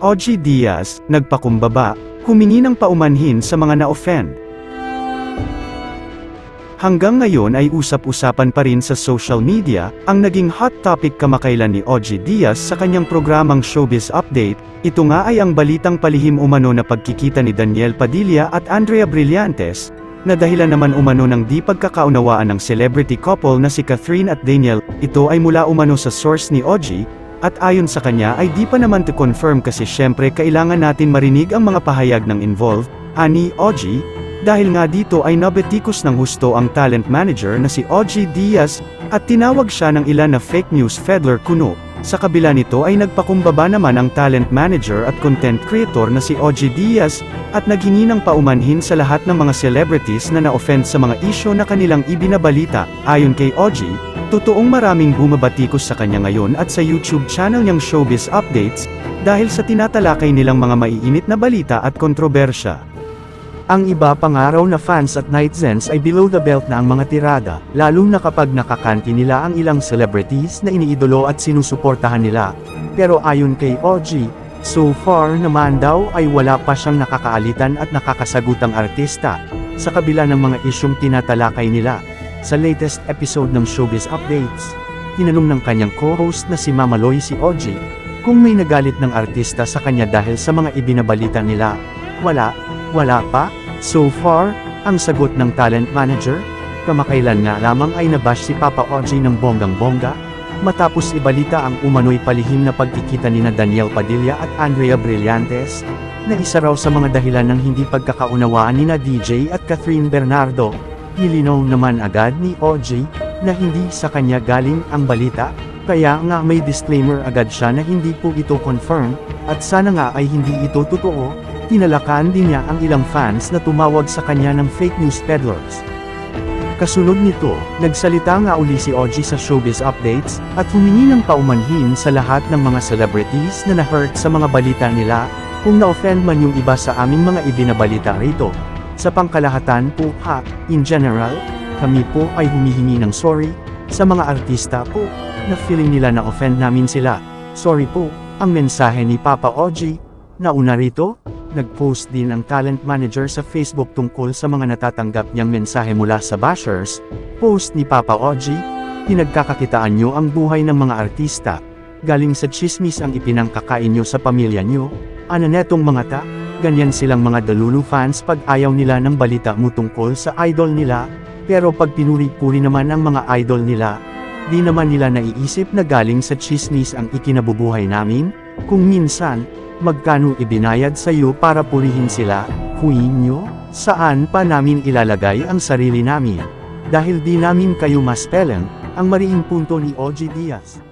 OG Diaz, nagpakumbaba, humingi ng paumanhin sa mga na-offend. Hanggang ngayon ay usap-usapan pa rin sa social media, ang naging hot topic kamakailan ni OG Diaz sa kanyang programang Showbiz Update, ito nga ay ang balitang palihim umano na pagkikita ni Daniel Padilla at Andrea Brillantes, na dahilan naman umano ng di pagkakaunawaan ng celebrity couple na si Catherine at Daniel, ito ay mula umano sa source ni OG, at ayon sa kanya ay di pa naman to confirm kasi syempre kailangan natin marinig ang mga pahayag ng involved, ani OG, dahil nga dito ay nabetikos ng husto ang talent manager na si OG Diaz, at tinawag siya ng ilan na fake news peddler kuno. Sa kabila nito ay nagpakumbaba naman ang talent manager at content creator na si OG Diaz, at naghingi ng paumanhin sa lahat ng mga celebrities na na-offend sa mga isyo na kanilang ibinabalita. Ayon kay OG, totoong maraming bumabatikos sa kanya ngayon at sa YouTube channel niyang Showbiz Updates, dahil sa tinatalakay nilang mga maiinit na balita at kontrobersya. Ang iba pangaraw na fans at netizens ay below the belt na ang mga tirada, lalo na kapag nakakanti nila ang ilang celebrities na iniidolo at sinusuportahan nila. Pero ayon kay OG, so far naman daw ay wala pa siyang nakakaalitan at nakakasagutang artista, sa kabila ng mga isyong tinatalakay nila. Sa latest episode ng Showbiz Updates, tinanong ng kanyang co-host na si Mama Loy si OG, kung may nagalit ng artista sa kanya dahil sa mga ibinabalita nila. Wala, wala pa, So far, ang sagot ng talent manager, kamakailan nga lamang ay nabash si Papa OG ng bonggang-bongga, matapos ibalita ang umano'y palihim na pagkikita ni na Daniel Padilla at Andrea Brillantes, na isa raw sa mga dahilan ng hindi pagkakaunawaan ni na DJ at Catherine Bernardo. Nilinaw naman agad ni OG, na hindi sa kanya galing ang balita, kaya nga may disclaimer agad siya na hindi po ito confirm, at sana nga ay hindi ito totoo, tinalakan din niya ang ilang fans na tumawag sa kanya ng fake news peddlers. Kasunod nito, nagsalita nga uli si OG sa Showbiz Updates, at humingi ng paumanhin sa lahat ng mga celebrities na na-hurt sa mga balita nila, kung na-offend man yung iba sa aming mga ibinabalita rito. Sa pangkalahatan po ha, in general, kami po ay humihingi ng sorry, sa mga artista po, na feeling nila na offend namin sila. Sorry po, ang mensahe ni Papa OG, nauna rito, Nag-post din ang talent manager sa Facebook tungkol sa mga natatanggap niyang mensahe mula sa bashers. Post ni Papa OG, pinagkakakitaan niyo ang buhay ng mga artista. Galing sa chismis ang ipinangkakain niyo sa pamilya niyo. Ano netong mga ta? Ganyan silang mga dalulu fans pag ayaw nila ng balita mo tungkol sa idol nila. Pero pag pinuri-puri naman ang mga idol nila, di naman nila naiisip na galing sa chismis ang ikinabubuhay namin. Kung minsan, Magkano ibinayad sa iyo para purihin sila, huwin nyo? Saan pa namin ilalagay ang sarili namin? Dahil di namin kayo maspelen, ang mariing punto ni OG Diaz.